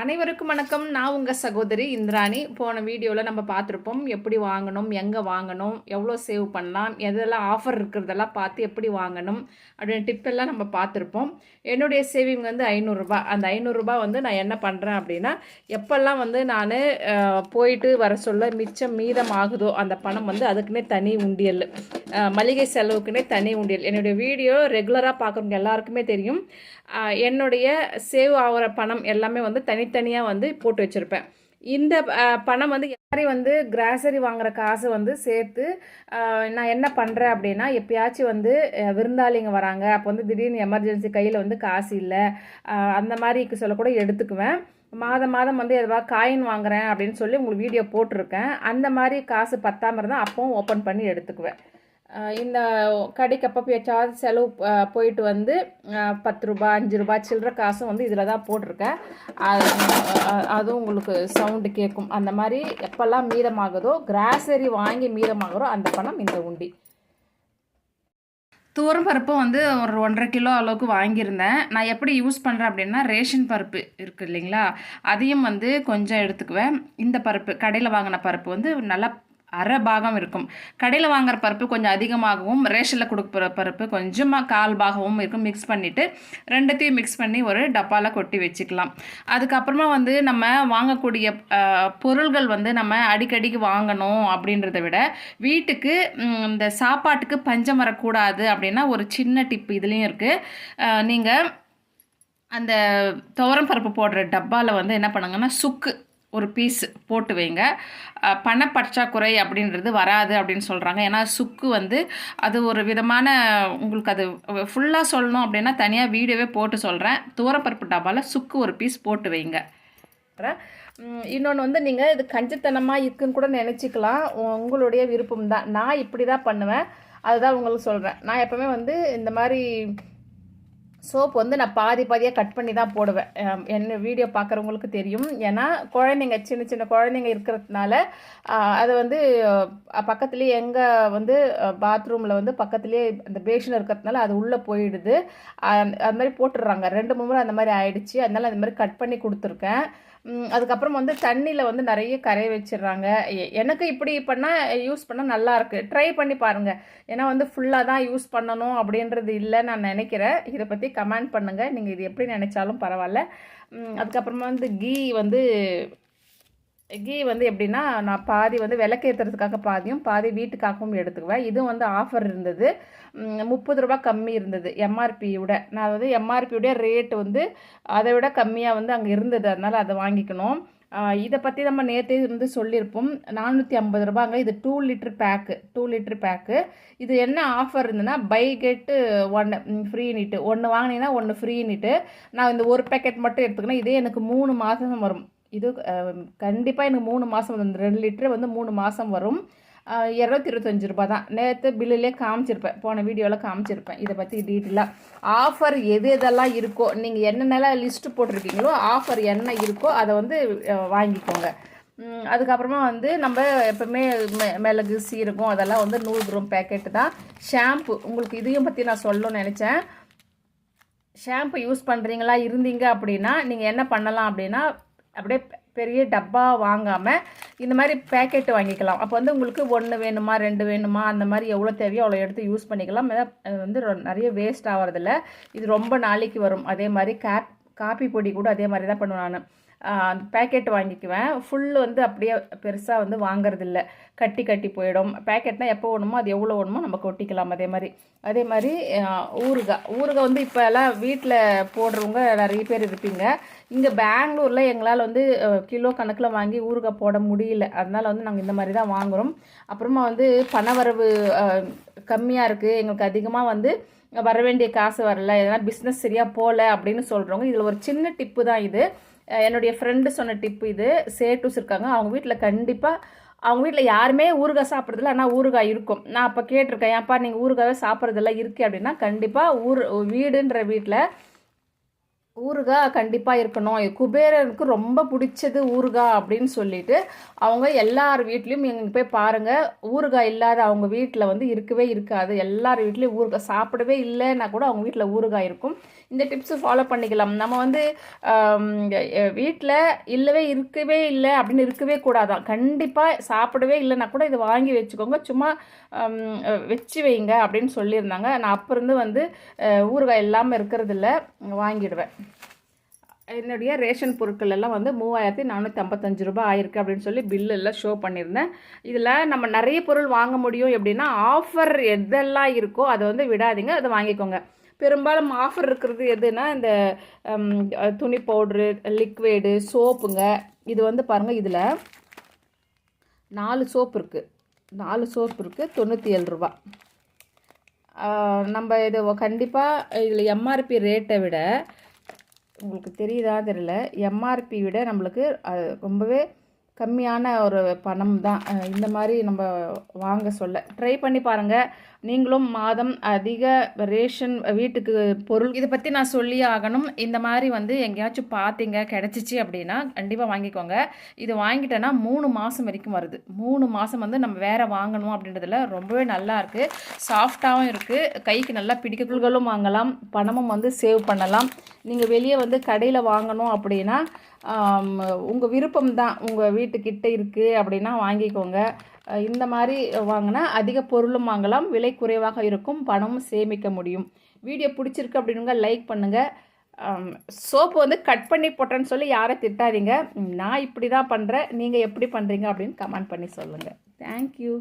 அனைவருக்கும் வணக்கம். நான் உங்கள் சகோதரி இந்திராணி. போன வீடியோவில் நம்ம பார்த்துருப்போம். எப்படி வாங்கணும் எங்கே வாங்கணும் எவ்வளோ சேவ் பண்ணலாம் எதெல்லாம் ஆஃபர் இருக்கிறதெல்லாம் பார்த்து எப்படி வாங்கணும் அப்படின்னு டிப்பெல்லாம் நம்ம பார்த்துருப்போம். என்னுடைய சேவிங் வந்து ஐநூறுரூபா அந்த ஐநூறுரூபா வந்து நான் என்ன பண்ணுறேன் அப்படின்னா எப்போல்லாம் வந்து நான் போயிட்டு வர சொல்ல மிச்சம் மீதம் ஆகுதோ அந்த பணம் வந்து அதுக்குன்னே தனி உண்டியல் மளிகை செலவுக்குன்னே தனி உண்டியல். என்னுடைய வீடியோ ரெகுலராக பார்க்குறவங்க எல்லாருக்குமே தெரியும். என்னுடைய சேவ் ஆகிற பணம் எல்லாமே வந்து தனி தனித்தனியாக வந்து போட்டு வச்சுருப்பேன். இந்த பணம் வந்து யாரி வந்து கிராசரி வாங்குற காசு வந்து சேர்த்து நான் என்ன பண்ணுறேன் அப்படின்னா எப்பயாச்சும் வந்து விருந்தாளிங்க வராங்க. அப்போ வந்து திடீர்னு எமர்ஜென்சி கையில் வந்து காசு இல்லை. அந்த மாதிரி சொல்லக்கூட எடுத்துக்குவேன். மாதம் மாதம் வந்து எதுவாக காயின் வாங்குறேன் அப்படின்னு சொல்லி உங்களுக்கு வீடியோ போட்டிருக்கேன். அந்த மாதிரி காசு பத்தாமல் இருந்தால் அப்பவும் ஓப்பன் பண்ணி எடுத்துக்குவேன். இந்த கடைக்கு அப்பப்போ ஏற்றாவது செலவு போயிட்டு வந்து பத்து ரூபா அஞ்சு ரூபாய் சில்லற காசும் வந்து இதில் தான் போட்டிருக்கேன். அது அதுவும் உங்களுக்கு சவுண்டு கேட்கும் அந்த மாதிரி எப்போல்லாம் மீதமாகுதோ கிராசரி வாங்கி மீதமாகிறோ அந்த பணம் இந்த உண்டி. துவரம் பருப்பு வந்து ஒரு ஒன்றரை கிலோ அளவுக்கு வாங்கியிருந்தேன். நான் எப்படி யூஸ் பண்ணுறேன் அப்படின்னா ரேஷன் பருப்பு இருக்குது இல்லைங்களா? அதையும் வந்து கொஞ்சம் எடுத்துக்குவேன். இந்த பருப்பு கடையில் வாங்கின பருப்பு வந்து நல்லா அரை பாகம் இருக்கும். கடையில் வாங்குற பருப்பு கொஞ்சம் அதிகமாகவும் ரேஷனில் கொடுக்குற பருப்பு கொஞ்சமாக கால் பாகமும் இருக்கும். மிக்ஸ் பண்ணிவிட்டு ரெண்டுத்தையும் மிக்ஸ் பண்ணி ஒரு டப்பாவில் கொட்டி வச்சுக்கலாம். அதுக்கப்புறமா வந்து நம்ம வாங்கக்கூடிய பொருள்கள் வந்து நம்ம அடிக்கடிக்கு வாங்கணும் அப்படின்றத விட வீட்டுக்கு இந்த சாப்பாட்டுக்கு பஞ்சம் வரக்கூடாது அப்படின்னா ஒரு சின்ன டிப் இதுலேயும் இருக்குது நீங்கள் அந்த துவரம் பருப்பு போடுற டப்பாவில் வந்து என்ன பண்ணுங்கன்னா சுக்கு ஒரு பீஸ் போட்டு வைங்க. பணப்பற்றாக்குறை அப்படின்றது வராது அப்படின்னு சொல்கிறாங்க ஏன்னா சுக்கு வந்து அது ஒரு விதமான உங்களுக்கு அது ஃபுல்லாக சொல்லணும் அப்படின்னா தனியாக வீடியோவே போட்டு சொல்கிறேன் தூரப்பருப்பு டப்பாவில் சுக்கு ஒரு பீஸ் போட்டு வைங்க. இன்னொன்று வந்து நீங்கள் இது கஞ்சத்தனமாக இருக்குன்னு கூட நினச்சிக்கலாம். உங்களுடைய விருப்பம் தான் நான் இப்படி தான் பண்ணுவேன். அதுதான் உங்களுக்கு சொல்கிறேன் நான் எப்போவுமே வந்து இந்த மாதிரி சோப் வந்து நான் பாதி பாதியாக கட் பண்ணி தான் போடுவேன் என்ன வீடியோ பார்க்குறவங்களுக்கு தெரியும். ஏன்னா குழந்தைங்க சின்ன சின்ன குழந்தைங்க இருக்கிறதுனால அது வந்து பக்கத்துலேயே எங்கே வந்து பாத்ரூமில் வந்து பக்கத்துலேயே அந்த பேஷன் இருக்கிறதுனால அது உள்ளே போயிடுது. அஹ் அது மாதிரி போட்டுடுறாங்க. ரெண்டு மூணு முறை அந்த மாதிரி ஆயிடுச்சு. அதனால அந்த மாதிரி கட் பண்ணி கொடுத்துருக்கேன். அதுக்கப்புறம் வந்து தண்ணியில் வந்து நிறைய கரைய வச்சிடுறாங்க. எனக்கு இப்படி பண்ணால் யூஸ் பண்ணால் நல்லாயிருக்கு ட்ரை பண்ணி பாருங்கள் ஏன்னா வந்து ஃபுல்லாக தான் யூஸ் பண்ணணும் அப்படின்றது இல்லை நான் நினைக்கிறேன். இதை பற்றி கமெண்ட் பண்ணுங்கள் நீங்கள் இது எப்படி நினச்சாலும் பரவாயில்ல. அதுக்கப்புறமா வந்து கீ வந்து கீ வந்து எப்படின்னா நான் பாதி வந்து விளக்கேற்றுறதுக்காக பாதியும் பாதி வீட்டுக்காகவும் எடுத்துக்குவேன். இதுவும் வந்து ஆஃபர் இருந்தது. முப்பது ரூபா கம்மி இருந்தது. எம்ஆர்பியோட நான் வந்து எம்ஆர்பியோடைய ரேட் வந்து அதை விட கம்மியாக வந்து அங்கே இருந்தது. அதனால் அதை வாங்கிக்கணும். இதை பற்றி நம்ம நேற்றே வந்து சொல்லியிருப்போம். நானூற்றி ஐம்பது ரூபாங்க. இது two litre pack two litre pack இது என்ன ஆஃபர் இருந்ததுன்னா பை கெட்டு ஒன்று ஃப்ரீனிட்டு ஒன்று வாங்கினீங்கன்னா ஒன்று ஃப்ரீனிட்டு நான் இந்த ஒரு பேக்கெட் மட்டும் எடுத்துக்கினேன் இதே எனக்கு மூணு மாதம் வரும். இது கண்டிப்பாக எனக்கு மூணு மாதம் வந்து ரெண்டு லிட்டர் வந்து மூணு மாதம் வரும். ஆஹ் இரநூத்தி இருபத்தஞ்சு ரூபாய் தான். நேற்று பில்லுலேயே காமிச்சிருப்பேன். போன வீடியோவில் காமிச்சிருப்பேன். இதை பற்றி டீட்டெயிலாக ஆஃபர் எது எதெல்லாம் இருக்கோ நீங்கள் என்னென்னலாம் லிஸ்ட்டு போட்டிருக்கீங்களோ ஆஃபர் என்ன இருக்கோ அதை வந்து வாங்கிக்கோங்க. அதுக்கப்புறமா வந்து நம்ம எப்பவுமே மெ மிளகு சீரகம் அதெல்லாம் வந்து நூறு கிராம் பேக்கெட்டு தான். ஷாம்பு உங்களுக்கு இதையும் பற்றி நான் சொல்லணும்னு நினச்சேன். ஷாம்பு யூஸ் பண்ணுறீங்களா இருந்தீங்க அப்படின்னா நீங்கள் என்ன பண்ணலாம் அப்படின்னா அப்படியே பெரிய டப்பா வாங்காமல் இந்த மாதிரி பேக்கெட் வாங்கிக்கலாம். அப்போ வந்து உங்களுக்கு ஒன்று வேணுமா ரெண்டு வேணுமா அந்த மாதிரி எவ்வளோ தேவையோ அவ்வளோ எடுத்து யூஸ் பண்ணிக்கலாம். அது வந்து ரொ- நிறைய வேஸ்ட் ஆகிறதில்ல இது ரொம்ப நாளைக்கு வரும். அதே மாதிரி கேப் காப்பி பொடி கூட அதே மாதிரி தான் பண்ணுவேன் நான். அந்த பேக்கெட் வாங்கிக்குவேன். ஃபுல் வந்து அப்படியே பெருசாக வந்து வாங்குறதில்ல. கட்டி கட்டி போயிடும். பேக்கெட்னால் எப்போ வேணுமோ அது எவ்வளோ வேணுமோ நம்ம கொட்டிக்கலாம் அதே மாதிரி. அதே மாதிரி ஊறுகாய். ஊறுகாய் வந்து இப்போ எல்லாம் வீட்டில் போடுறவங்க நிறைய பேர் இருப்பீங்க. இங்கே பெங்களூரில் எங்களால் வந்து கிலோ கணக்கில் வாங்கி ஊறுகாய் போட முடியல. அதனால் வந்து நாங்கள் இந்த மாதிரி தான் வாங்குகிறோம் அப்புறமா வந்து பணவரவு கம்மியாக இருக்குது எங்களுக்கு அதிகமாக வந்து வர வேண்டிய காசு வரல. எதனா பிஸ்னஸ் சரியாக போகல அப்படின்னு சொல்கிறவங்க இதில் ஒரு சின்ன டிப்பு தான் இது. என்னுடைய ஃப்ரெண்டு சொன்ன டிப்பு இது. சேட்டூஸ் இருக்காங்க. அவங்க வீட்டில் கண்டிப்பாக அவங்க வீட்டில் யாருமே ஊறுகாய் சாப்பிட்றதில்ல. ஆனால் ஊறுகாய் இருக்கும். நான் அப்போ கேட்டிருக்கேன் ஏன்ப்பா நீங்கள் ஊறுகாவே சாப்பிட்றதெல்லாம் இருக்கு அப்படின்னா கண்டிப்பாக ஊர் வீடுன்ற வீட்டில் ஊறுகாய் கண்டிப்பாக இருக்கணும். குபேரனுக்கு ரொம்ப பிடிச்சது ஊறுகாய் அப்படின்னு சொல்லிட்டு அவங்க எல்லார் வீட்லேயும் எங்கே போய் பாருங்கள் ஊறுகாய் இல்லாத அவங்க வீட்டில் வந்து இருக்கவே இருக்காது. எல்லார் வீட்லேயும் ஊறுகாய் சாப்பிடவே இல்லைன்னா கூட அவங்க வீட்டில் ஊறுகாய் இருக்கும். இந்த டிப்ஸு ஃபாலோ பண்ணிக்கலாம். நம்ம வந்து வீட்டில் இல்லவே இருக்கவே இல்லை அப்படின்னு இருக்கவே கூடாதான். கண்டிப்பாக சாப்பிடவே இல்லைன்னா கூட இதை வாங்கி வச்சுக்கோங்க. சும்மா வச்சு வைங்க அப்படின்னு சொல்லியிருந்தாங்க. நான் அப்போ இருந்து வந்து ஊறுகாய் இல்லாமல் இருக்கிறதில்ல வாங்கிடுவேன். என்னுடைய ரேஷன் பொருட்கள் எல்லாம் வந்து மூவாயிரத்தி நானூற்றி ஐம்பத்தஞ்சு ரூபாய் ஆயிருக்கு அப்படின்னு சொல்லி பில்லு எல்லாம் ஷோ பண்ணியிருந்தேன். இதில் நம்ம நிறைய பொருள் வாங்க முடியும் எப்படின்னா ஆஃபர் எதெல்லாம் இருக்கோ அதை வந்து விடாதீங்க அதை வாங்கிக்கோங்க. பெரும்பாலும் ஆஃபர் இருக்கிறது எதுனா இந்த துணி பவுட்ரு லிக்விடு சோப்புங்க இது வந்து பாருங்கள் இதில் நாலு சோப்பு இருக்குது நாலு சோப்பு இருக்குது தொண்ணூற்றி ஏழு ரூபா நம்ம இது கண்டிப்பாக இதில் எம்ஆர்பி ரேட்டை விட உங்களுக்கு தெரியுதா தெரியல. எம்ஆர்பி விட நம்மளுக்கு அது ரொம்பவே கம்மியான ஒரு பணம் தான். இந்த மாதிரி நம்ம வாங்க சொல்ல. ட்ரை பண்ணி பாருங்கள் நீங்களும் மாதம் அதிக ரேஷன் வீட்டுக்கு பொருள் இதை பற்றி நான் சொல்லி ஆகணும். இந்த மாதிரி வந்து எங்கேயாச்சும் பார்த்தீங்க கிடச்சிச்சு அப்படின்னா கண்டிப்பாக வாங்கிக்கோங்க. இது வாங்கிட்டேன்னா மூணு மாதம் வரைக்கும் வருது. மூணு மாதம் வந்து நம்ம வேறு வாங்கணும் அப்படின்றதுல ரொம்பவே நல்லா இருக்குது சாஃப்டாகவும் இருக்குது கைக்கு நல்லா பிடிக்க வாங்கலாம். பணமும் வந்து சேவ் பண்ணலாம். நீங்கள் வெளியே வந்து கடையில் வாங்கணும் அப்படின்னா உங்கள் விருப்பம் தான் உங்கள் வீட்டுக்கிட்ட இருக்குது அப்படின்னா வாங்கிக்கோங்க. இந்த மாதிரி வாங்கினா அதிக பொருளும் வாங்கலாம் விலை குறைவாக இருக்கும் பணமும் சேமிக்க முடியும். வீடியோ பிடிச்சிருக்கு அப்படின்னுங்க லைக் பண்ணுங்கள் சோப்பு வந்து கட் பண்ணி போட்டேன்னு சொல்லி யாரை திட்டாதீங்க. நான் இப்படி தான் பண்ணுறேன் நீங்கள் எப்படி பண்ணுறீங்க அப்படின்னு கமெண்ட் பண்ணி சொல்லுங்கள் தேங்க்யூ